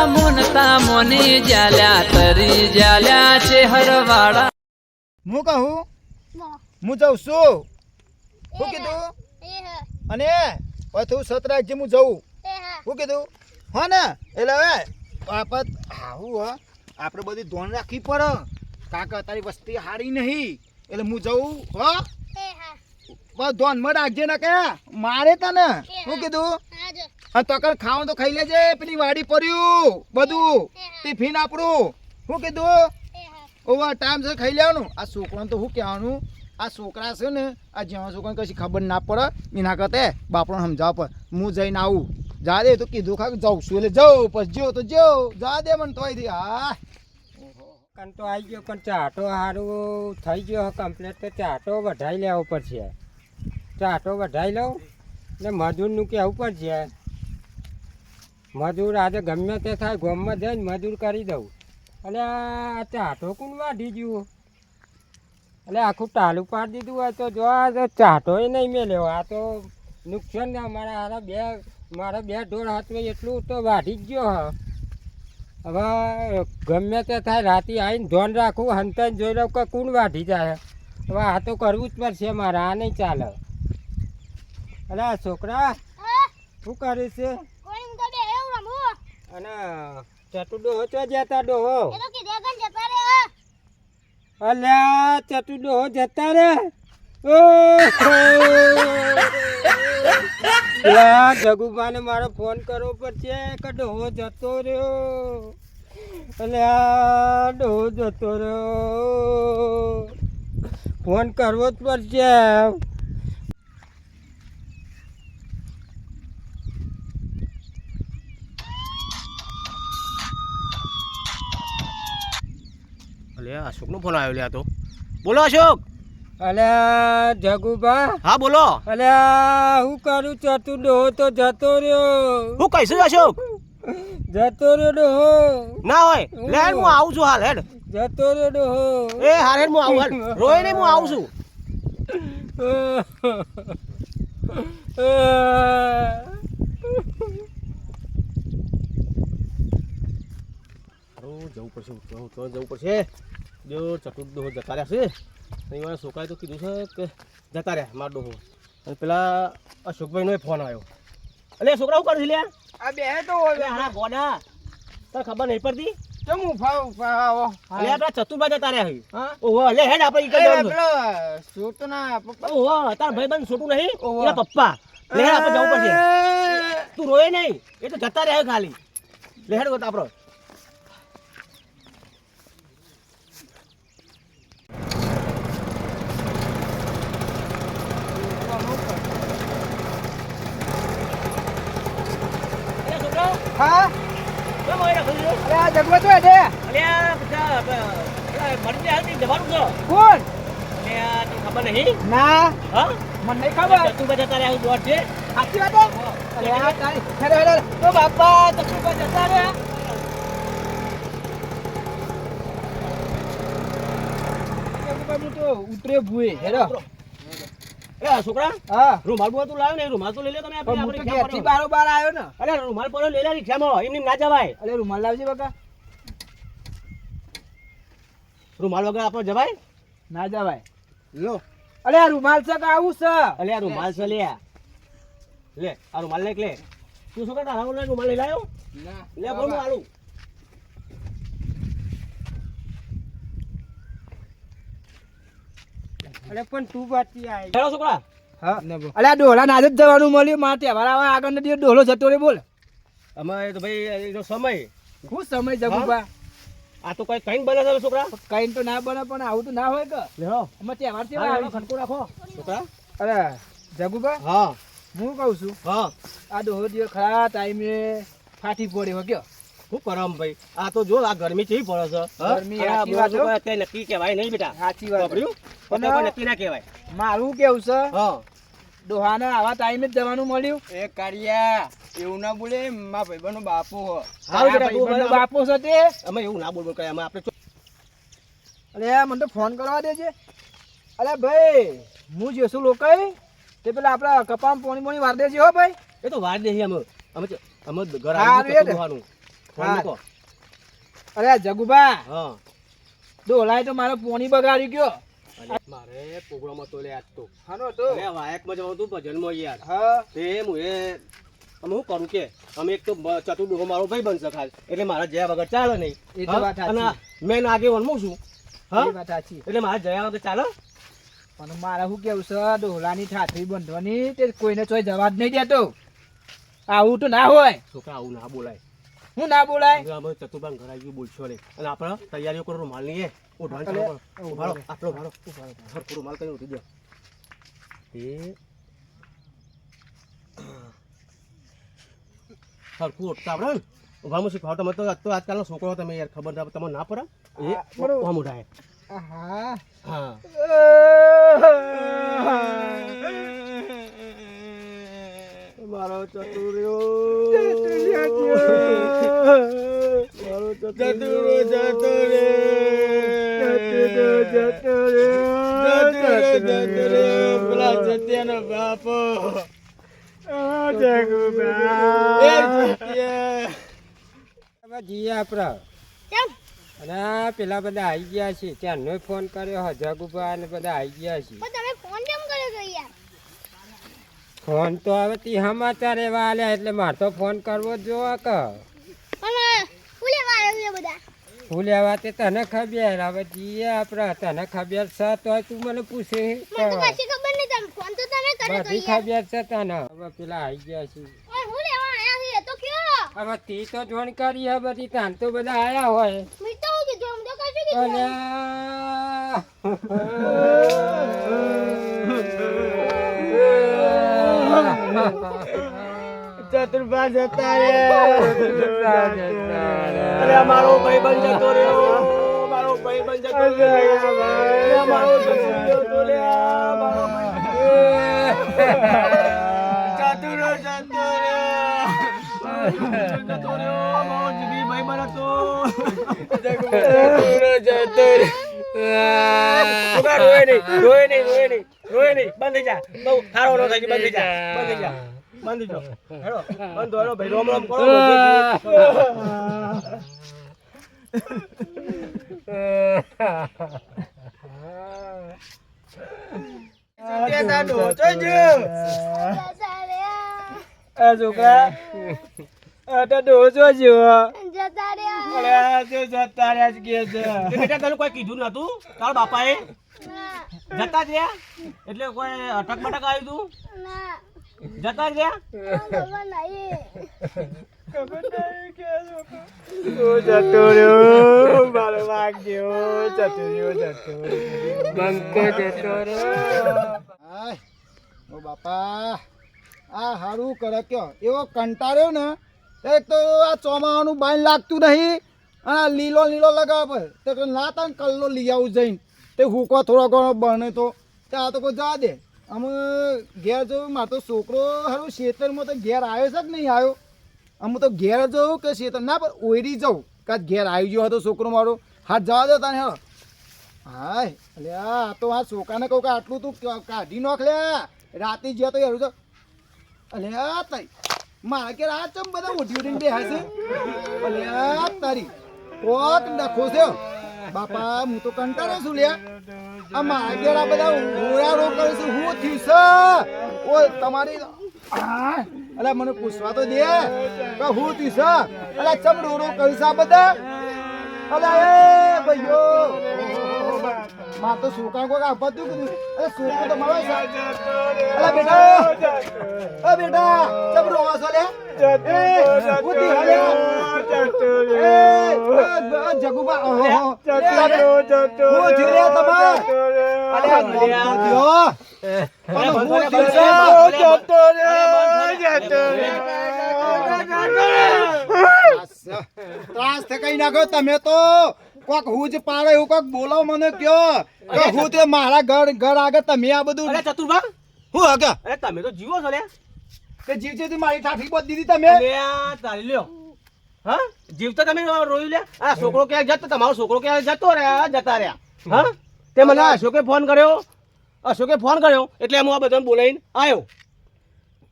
છોકરા મોનતા મોની જાલ્યા તરી જાલ્યા છે હરવાડા હું કહું? હું જઉં છું. શું કીધું? અને પાછું સતરાજજી હું. જઉં શું કીધું? હા ને એટલે હવે બાપત આવું હો. આપણે બધી ધોન રાખવી પડે. કાકા તારી વસ્તી હારી નહીં. એટલે હું જઉં હો. ધોનમાં રાખજે ને કે મારે તને. શું કીધું? હા તો કર ખાવાનું તો ખાઈ લેજે, પેલી વાડી પડ્યું, બધું, ટિફિન આપણું. શું કીધું? ઓવા ટાઈમ છે, ખાઈ લેવાનું. આ છોકરાને તો શું કહેવાનું, આ છોકરા છે ને, આ જ્યાં છોકરાને કશી ખબર ના પડે, એના કરતા બાપડો સમજાવ પર હું જઈને આવું. જા દે, તો કીધું ખા જાઉં છું. એટલે જાઉં પછી જો તો જો. જા દે મને તોય દે હા કંટો આવી ગયો પણ ચાટો સારું થઈ ગયો કમ્પ્લેટ તો ચાટો વધારી લેવો પડશે. ચાટો વધારી લઉં ને મજૂરનું કહેવું પડશે. મજૂર આજે ગમે તે થાય, ગોમમાં જઈને મજૂર કરી દઉં. એટલે ચાટો કોણ વાઢી ગયું? એટલે આખું ટાલું પાડી દીધું હોય તો જો આ ચાટોય નહીં મેલ્યો. આ તો નુકસાન ને મારા હારા બે, મારા બે ઢોળ હાથમાં એટલું તો વાઢી જ ગયો હ. હવે ગમે તે થાય, રાતે આવીને ધોન રાખવું હંતાઈને જોઈ લઉં કે કોણ વાઢી જાય. હવે આ તો કરવું જ પડશે મારે, આ નહીં ચાલે. આ છોકરા, શું કરે છે? અને ચટુ ડોહો ચો જતા ડોહો અલ્યા ચટુ ડોહો જતા રે પેલા જગુભાને મારો ફોન કરવો પડશે કે ડોહો જતો રહ્યો? અલ્યા ડોહો જતો રહ્યો. ફોન કરવો જ પડશે. અલે અશોકનો ફોન આવ્યો લે તો. બોલો અશોક. અલે જગુભા. હા બોલો. અલે હું કરું ચતુ ડોહો તો જતો રહ્યો. હું કહીશું અશોક? જતો રહ્યો ડોહો ના હોય. લે હેડ હું આવું છું હાલ હેડ. જતો રહ્યો ડોહો એ હાલ હેડ હું આવું હાલ. રોય નહીં હું આવું છું. જવું પડશે જવું પડશે. જો ચતુર્દોહ જતા રહ્યા છે. અહીં મારા છોકરાએ તો કીધું છે કે જતા રહ્યા મારા ડોહો અને પેલા અશોકભાઈનો ફોન આવ્યો. અલે છોકરા શું કરે છે લ્યા આ બે તો અલે હારા ગોડા. તને ખબર નહીં પડતી? કેમ ઉફા ઉફા અલે આપડા ચતુર્ભાઈ જતા રહ્યા હી? ઓહો લે હેડ આપણે ઈ કઈ જવાનું. પેલો છોટુ ના ઓહો તાર ભાઈ બન છોટું નહીં. એના પપ્પા. લે આપણે જવું પડશે. તું રોય નહીં. એ તો જતા રહ્યા ખાલી. લે હેડ ગોતા આપણો. હા? હોય? અરે આ જગવા તો હેડે અલે આ બધા, મરજી હાલતી જવાનું છે? કોણ? તને ખબર નહીં. ના. હા? મને નહીં ખબર. ચતુર્ભાઈ જતા રહ્યા દોઢ છે. સાચી વાત? અરે આ તારી હેડે હેડે ઓ બાપા તકલીફ જતા રે હું. તો ઉતરે ભૂએ હેડો એ છોકરા હા. રૂમાલ બોલ તું લાવ્યો ને રૂમાલ તો લઈ લે તમે આપણે પણ હું તો આપણે ઘેરથી રિક્ષામાં બારોબાર આવ્યો ને. અરે રૂમાલ પડ્યો લઈ લે રિક્ષામાં એમ ના જવાય. અરે રૂમાલ લાવજે બકા. રૂમાલ વગર આપણે જવાય? ના જવાય. લો. અરે આ રૂમાલ છે કે આવું છે? અરે આ રૂમાલ છે લે. લે આ રૂમાલ લે લે. તું શું કરતા રૂમાલ લઈ લાયો? લે બોલું આલું અરે પણ તું બાકી આવી હેલો છોકરા. હા. અરે આ ડોલા ના જ જવાનું મળ્યું. મારે તહેવાર આવે આગળ નથી ડોલો જતો રે બોલ. અમારે તો ભાઈ એનો સમય. હું સમય જગુબા આ તો કઈ કઈ બને છે છોકરા? કઈ તો ના બને પણ આવું તો ના હોય કે. લે હો. અમે તહેવાર હા, તહેવાર એનો ખટકો રાખો. છોકરા? અરે જગુભા? હા. હું કહું છું હા. આ ડોહો દિવસ ખરા ટાઈમે ફાટી પડ્યો કયો શું કરમ ભાઈ? આ તો જો આ ગરમી કેવી પડે છે ગરમી અને સાચી વાત બોલ હો. નક્કી કહેવાય નહીં બેટા. સાચી વાત? પણ એટલે કોઈ નક્કી ના કહેવાય. મારું કેવું છે? હા. ડોહાને આવા ટાઈમે જ જવાનું મળ્યું? એ કારિયા એવું ના બોલે મારા ભાઈબંધનો બાપુ હો. સારું બેટા, તું ભાઈબંધનો બરાબર. બાપો છે તે? અમે એવું ના બોલ બોલ કરીએ અમે આપણે ચો- અરે મને તો ફોન કરવા દેજે. અરે ભાઈ હું જેસુ લોકાઈ તે પેલા આપણા કપામ પોણી પોણી વાર દેજે હો ભાઈ. એ તો વાર દે અમે. અમે ચ- અમે ઘર આવી એ ને. જવાનું અરે જગુભા. જગુબા હા. ડોલાય તો મારો પોણી બગાડી ગયો. મારે પ્રોગ્રામ હતો લે આજ તો. હાનો તો. અરે વાયકમાં જવાનું હતું ભજનમાં યાર. હા. તે હું એ અમે શું કરું કે અમે એક તો ચતુ ચતુર્ડોહો મારો ભાઈ બનશે ખાસ. એટલે મારા જયા વગર ચાલે નહીં. એ તો વાત. અને મેં નાગે વનમું છું? હા? એ વાત સાચી. એટલે મારા જયા વગર ચાલે? પણ મારે શું કેવું છે ડોલાની ઠાઠી બંધવાની તે કોઈને ચોય જવા જ નહીં દેતો. આવું તો ના હોય. છોકરા આવું ના બોલાય. હું ના બોલાય? અમે ઘર આવી ગયું બોલશો નહીં. અને આપણે તૈયારીઓ કરો રૂમાલ નહીં ઓઢવાનું ચાલુ ઉભારો આટલો ભારો સરખું રૂમાલ કરીને ઉઠી દો એ. સરખું ઉઠતા આપણે ને. ઉભામાં શીખવાડો તમે તો તો આજકાલનો છોકરો તમે યાર ખબર ના તમે ના પડે? એ હા, બરોબર. ઊભા મોઢા આહા. હા. મારો ચતુર્યો. મારો ચતુર્યો. જતો રે જતો રે જતો રે પેલા સત્યાનો બાપો. જઈએ આપણે. અને પેલા બધા આવી ગયા છે. ત્યાંનો ફોન કર્યો હજાગુભા ને બધા આવી ગયા છે. તમે ફોન કેમ કર્યો યાર? ફોન તો હવે તી સમાચાર એવા આલ્યા એટલે મારે તો ફોન કરવો જ જોવા કે. ભૂલ્યા ફૂલે મારે છે બધા? હું લેવા તે તને ખબર હવે જીએ આપણે તને ખબર છે તો તું મને પૂછે. બધી ખબર છે તને. હવે પેલા આવી ગયા છે. હવે તી તો જોણ કરી હે બધી તાન તો બધા આયા હોય. અલ્યા. ચતુર્ભા જતા રે અરે મારો ભાઈ બન જતો રહ્યો. મારો ભાઈ બન જતો રહ્યો. મારો ભાઈ જતો રહ્યો. મારો ભાઈ ચતુરો જતો રહ્યો. જતો રહ્યો મારો ભાઈ બન હતો. ચતુર જતો રહ્યો રોય નહીં રોય નહીં રોય નહીં. રોય નહીં બંધ થઈ જા. બહુ થારો નો થઈ બંધ થઈ જા. બંધ થઈ જા. બંધ જો. હેડો. બંધ હેડો ભાઈ રોમ રોમ કરો. છોકરા. જતા રહ્યા કે છે. બેટા તને કોઈ કીધું નતું? તારા બાપાએ? જતા જ રહ્યા? એટલે કોઈ અટક બટક આવ્યું તું? જતા જ રહ્યા? બાપા. આ હારું કરે કયો? એવો કંટાળ્યો ને એક તો આ ચોમાવાનું બાઈન લાગતું નહીં અને આ લીલો લીલો લગાવે તો ના તને કલ્લો લઈ આવું જઈને. તે હુકો થોડો ઘણો બને તો. આ તો કોઈ જા દે. અમે ઘેર જોયું મારો તો છોકરો હારું શેતરમાં તો ઘેર આવ્યો છે કે નહીં આવ્યો? અમે તો ઘેર જવું કે શેતર ના, પણ ઓયરી જાઉં. કાં ઘેર આવી ગયો હતો છોકરો મારો. હાથ જવા દો તને હા હાય એટલે આ તો આ છોકરાને કહું કે આટલું તું કાઢી નાખ, લે. રાતે જ્યાં તો તો અલે, આ તારી મારા કે રાત ચમ બધા ઉઠી ઉઠીને બે છે? અલે તારી કોક નખો છે બાપા, હું તો કંટાળો છું લ્યા. આ મારા ઘેર આ બધા હોરાડો કરે છે હું થયું છે ઓ તમારી અલા, મને પૂછવા તો દે. કે હું થયું છે અલા ચમ રોરો કરે છે બધા. અલા, એ, ભાઈઓ. માં તો સુકા કોઈ આપવા તું કીધું અરે છોકરો તો મારો છે અરે બેટા અ બેટા ચમ રોવા લે એ, બુદ્ધિ હાલે. હું તમાર તો હું? ત્રાસ થઈ નાખો તમે તો કોક હું જ પાડે એવું કોક બોલો મને કયો. કે હું તે મારા ઘર ઘર આગળ તમે આ બધું અરે ચતુરભા હું હગે અરે તમે તો જીવો છો લે તે જીવ છે મારી ઠાઠી બધ દીધી તમે? તારી લ્યો. હા? જીવતો તમે રોયું લે આ છોકરો ક્યાં જતો? તમારો છોકરો ક્યાં જતો રહ્યા? જતા રહ્યા. હા? તે મને અશોકે ફોન કર્યો. અશોકે ફોન કર્યો. એટલે હું આ બધાને બોલાવીને આવ્યો.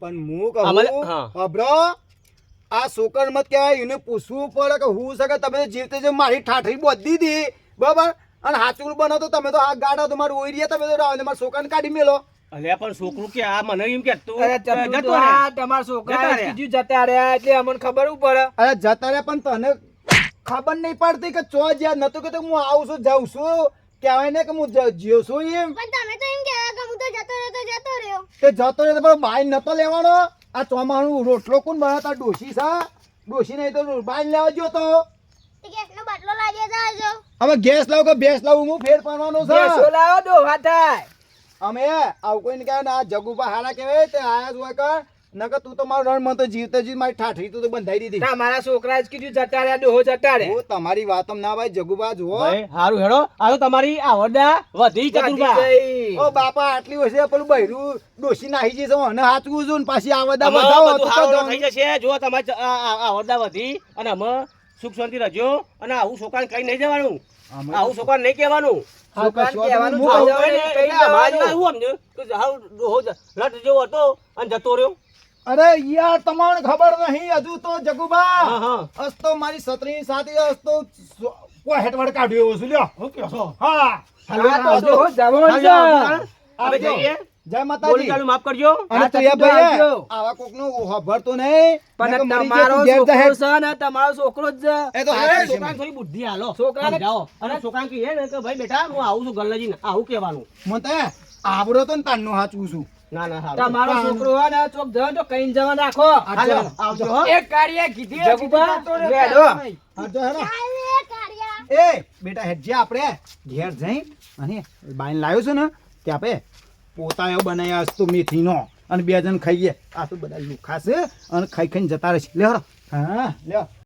પણ હું કહું હા. આ છોકર મત કહેવાય એને પૂછવું પડે કે હું શકે તમે જીવતે જે મારી ઠાઠરી બોધી દીધી બરાબર? અને હાચું બનો તો તમે તો આ ગાડા તમારું ઓઈ રહ્યા તમે તો રાવ ને મારા છોકરાને કાઢી મેલો. અલે પણ છોકરું કે આ મને એમ કે તું જતો તો આ તમાર છોકરા કીધું જતા રહ્યા એટલે અમને ખબર પડે. અરે જતા રે પણ તને ખબર નહીં પડતી કે ચો જ્યાં નતું કે હું આવું છું જાઉં છું. કહેવાય ને કે હું જીવ છું એમ. પણ તમે તો એમ કહેવા કે હું તો જતો રહ્યો તો જતો રહ્યો. તે જતો રહ્યો તો પણ બાઈ નતો લેવાનો. આ ચોમાનું રોટલો કોણ બનાવતા? ડોશી સા? ડોશી નહીં તો બાઈ લેવા જો તો. ગેસનો બાટલો લાવી જાજો હવે ગેસ લાવ કે ભેંસ લાવ? હું ફેર પાડવાનો છે લાવો ડોહા થાય. અમે આવું કોઈને કહે ના આ જગુબા હારા કહેવાય તે આયા જ હોય કર નકર તું તો મારો રણ મત જીવતા જીવ મારી ઠાઠરી તું તો બંધાઈ દીધી. તમારા છોકરા જ કીધું જતા રહ્યા ડોહો જતા હું તમારી વાતમ ના ભાઈ જગુબા જુઓ. હારું હેડો. આ તો તમારી આવડતા વધી ચતુરબા ઓ બાપા આટલી વર્ષે પેલું બૈરું ડોસી નાહી જશે અને હાચવું છું પાછી આવડા બધું તો હારું થઈ જશે. જો તમારી ચ- આ- આ- વધી અને અમે સુખ શાંતિ રહેજો. અને આવું છોકરાને કઈ નહીં જવાનું. આવું છોકરાને નહીં કહેવાનું. જતો રહ્યો. અરે યાર તમને ખબર નહીં હજુ તો જગુબા અસ તો મારી સત્રી સાથે અસ તો સો- કોઈ કાઢ્યો એવો છું લ્યો. હું કહો છો? હા. આ તો જવાનો જય માતાજી. ચાલુ માફ કરજો. અને ભાઈ આવા કોક નો ખબર નહીં. પણ તમારો છોકરો. છે ને તમારો છોકરો જ એ તો હાચું થોડી બુદ્ધિ હાલો. છોકરા જાઓ અને ને કે ભાઈ બેટા હું આવું છું ગલ્લાજી ને આવું કહેવાનું. મને આવડો તો ને તારનું હાચું છું. ના ના તમારો છોકરો હોય ને ચોક જવા તો કઈ જવા રાખો આવજો એક કાર્ય કીધી જગુબા જતો રે, લેડો. હેડો. એ બેટા હેડજે આપણે ઘેર જઈ અને બાઈને લાવ્યો છે ને તે આપણે પોતાયો બનાવ્યા હશે તો મેથીનો. અને બે જણ ખાઈએ. આ તો બધા લુખાશે અને ખાઈ ખાઈને જતા રહેશે. લે હા